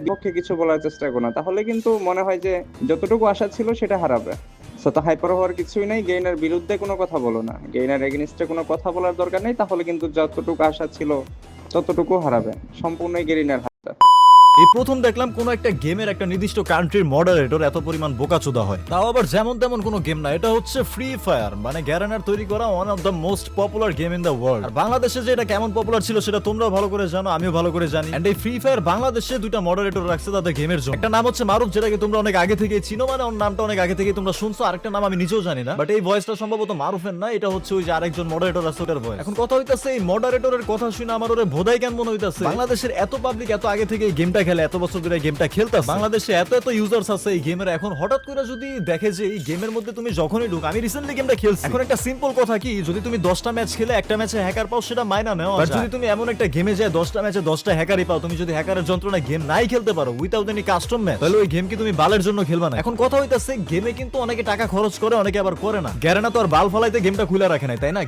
বিপক্ষে কিছু বলার চেষ্টা করো না। তাহলে কিন্তু মনে হয় যে যতটুকু আশা ছিল সেটা হারাবে। সো হাইপার হওয়ার কিছুই নাই গেইনার বিরুদ্ধে কোনো কথা বলো না। গেইনার এগেনিস্টে কোনো কথা বলার দরকার নেই, তাহলে কিন্তু যতটুকু আশা ছিল ততটুকু হারাবে। সম্পূর্ণই গেরিনার এই প্রথম দেখলাম কোন একটা গেমের একটা নির্দিষ্ট কান্ট্রির মডারেটর এত পরিমাণ বোকাচোদা হয়। তাও আবার যেমন তেমন কোনো গেম না, এটা হচ্ছে ফ্রি ফায়ার মানে গ্যারানার তৈরি করা one of the most popular game in the world আর বাংলাদেশে যে এটা কেমন পপুলার ছিল সেটা তোমরাও ভালো করে জানো, আমিও ভালো করে জানি। এন্ড এই ফ্রি ফায়ার বাংলাদেশে দুইটা মডারেটর রাখছে তাদের গেমের জন্য। একটা নাম হচ্ছে মারুফ, যেটাকে তোমরা অনেক আগে থেকে চিনো মানে ওর নামটা অনেক আগে থেকে তোমরা শুনছো, আরেকটা নাম আমি নিজেও জানি না। বাট এই ভয়েসটা সম্ভবত মারুফের না, এটা হচ্ছে ওই যে আরেকজন মডারেটর আছে ওটার ভয়েস এখন কথা হইতাছে, এই মডারেটরের কথা শুনে আমার ওরে ভোদাই কেন মনে হইতাছে? বাংলাদেশের এত পাবলিক এত আগে থেকে এই গেমটা খেলে এত বছর ধরে গেমটা খেলতেছে বাংলাদেশে এত এত ইউজার্স আছে এই গেমের এখন হঠাৎ করে যদি দেখে যে এই গেমের মধ্যে তুমি যখনই ঢুক আমি রিসেন্টলি গেমটা খেলছি। এখন একটা সিম্পল কথা কি যদি তুমি দশটা ম্যাচ খেলে একটা ম্যাচে হ্যাকার পাও সেটা মাইনা নেওয়া বাট যদি তুমি এমন একটা গেমে যায় দশটা ম্যাচে দশটা হ্যাকারই পাও তুমি যদি হ্যাকারের যন্ত্রণা গেম নাই খেলতে পারো উইথাউট এনি কাস্টম ম্যাচ তাহলে ওই গেম কি তুমি বালের জন্য খেলবা না এখন কথা হইতাছে গেমে কিন্তু অনেকে টাকা খরচ করে অনেকে আবার করে না। গ্যারেনা তো আর বাল ফালাইতে গেমটা খুলে রাখে নাই তাই না?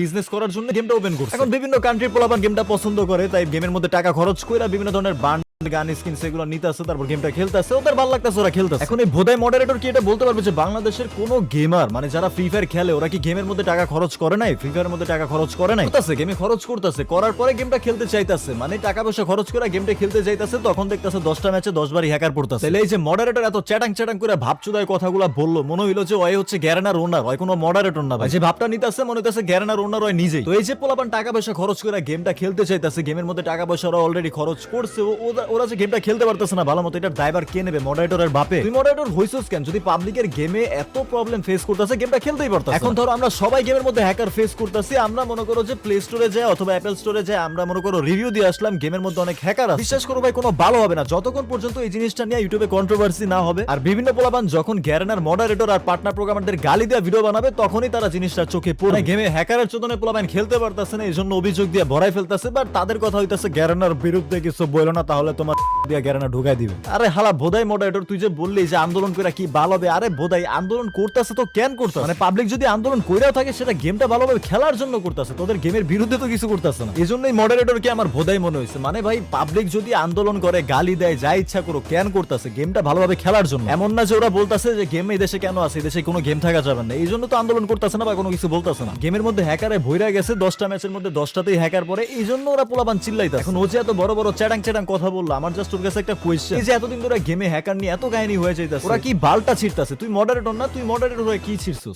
বিজনেস করার জন্য গেমটা ওপেন করছে। এখন বিভিন্ন কান্ট্রির পোলাপান গেমটা পছন্দ করে তাই গেমের মধ্যে টাকা খরচ করে বিভিন্ন ধরনের বান্ড গান স্কিন সেগুলো নিতেছে, তারপর গেমটা খেলতেছে, ওদের ভালো লাগতেছে, ওরা খেলতেছে। এখন এই বোধাই মডারেটর কি এটা বলতে পারবে যে বাংলাদেশের কোন গেমার মানে যারা ফ্রি ফায়ার খেলে, ওরা কি গেমের মধ্যে টাকা খরচ করে নাই? ফ্রি ফায়ারের মধ্যে টাকা খরচ করে নাই? করতেছে গেমে খরচ করতেছে, করার পরে গেমটা খেলতে চাইতেছে মানে টাকা পয়সা খরচ করে গেমটা খেলতে চাইতেছে, তখন দেখতেছে দশটা ম্যাচে দশ বারই হ্যাকার পড়তেছে। তাহলে এই যে মডারেটর এত চ্যাটাং চ্যাটাং করে ভাবচুদায় কথাগুলো বলল, মনে হইল যে ওই হচ্ছে গ্যারেনার ওনার ওই কোনো মডারেটর না ভাই। যে ভাবটা নিতেছে, মনে হইতেছে গ্যারেনার ওনার ওই নিজেই। তো এই যে পোলাপান টাকা পয়সা খরচ করে গেমটা খেলতে চাইতেছে গেমের মধ্যে টাকা পয়সা ওরা অলরেডি খরচ করছে, ও- ওরা- যে গেমটা খেলতে পারতেছে না ভালো মতো এটার ড্রাইভার কে নেবে? মডারেটরের বাপে। তুই মডারেটর হইছস কেন? যদি পাবলিকের গেমে এত প্রবলেম ফেস করতেছে গেমটা খেলতেই পারতাছে এখন ধরো আমরা সবাই গেমের মধ্যে হ্যাকার ফেস করতেছি আমরা মনে করো যে প্লে স্টোরে যায় অথবা অ্যাপেল স্টোরে যায় আমরা মনে করো রিভিউ দিয়ে আসলাম গেমের মধ্যে অনেক হ্যাকার আছে। বিশ্বাস করো ভাই কোনো ভালো হবে না। যতক্ষণ পর্যন্ত এই জিনিসটা নিয়ে ইউটিউবে কন্ট্রোভার্সি না হবে আর বিভিন্ন পোলাপান যখন গ্যারেনার মডারেটর আর পার্টনার প্রোগ্রামারদের গালি দেওয়া ভিডিও বানাবে তখনই তারা জিনিসটা চোখে পড়ে। গেমে হ্যাকারের চোদনে পোলাপান খেলতে পারতেছে না এই জন্য অভিযোগ দিয়ে ভরাই ফেলতেছে বাট তাদের কথা হইতাছে গ্যারেনার বিরুদ্ধে কিছু বলো না তাহলে তোমার দিয়ে গ্যারেনা ঢুকাই দিবে। আরে হালা বোধাই মডারেটর তুই যে বললি যে আন্দোলন করে কি ভালো হবে আরে বোধাই আন্দোলন করতেছে তো কেন করতেছে? মানে পাবলিক যদি আন্দোলন কইরাও থাকে সেটা গেমটা ভালোভাবে খেলার জন্য করতেছে তোদের গেমের বিরুদ্ধে তো কিছু করতেছে না। এই জন্যই মডারেটরকে আমার বোধাই মনে হয়েছে। মানে ভাই পাবলিক যদি আন্দোলন করে গালি দেয় যা ইচ্ছা করো কেন করতেছে? গেমটা ভালোভাবে খেলার জন্য। এমন না যে ওরা বলতেছে যে গেম এই দেশে কেন আছে দেশে কোনো গেম থাকা যাবে না। এই জন্য তো আন্দোলন করতেছে না বা কোনো কিছু বলতেছে না। গেমের মধ্যে হ্যাকারে ভইরা গেছে দশটা ম্যাচের মধ্যে দশটাতেই হ্যাকার পরে এই জন্য ওরা পোলাপান চিল্লাইতে এখন ও যে এত বড় বড় চ্যাটাং চ্যাটাং কথা বলল। আমার জাস্ট ওর কাছে একটা কোয়েশ্চেন এই যে এতদিন ধরে গেমে হ্যাকার নিয়ে এত কাহিনী হয়ে যাইতেছে। ওরা কি বালটা ছিড়তাছে? তুই মডারেটর না? তুই মডারেটর হয়ে কি ছিড়ছিস?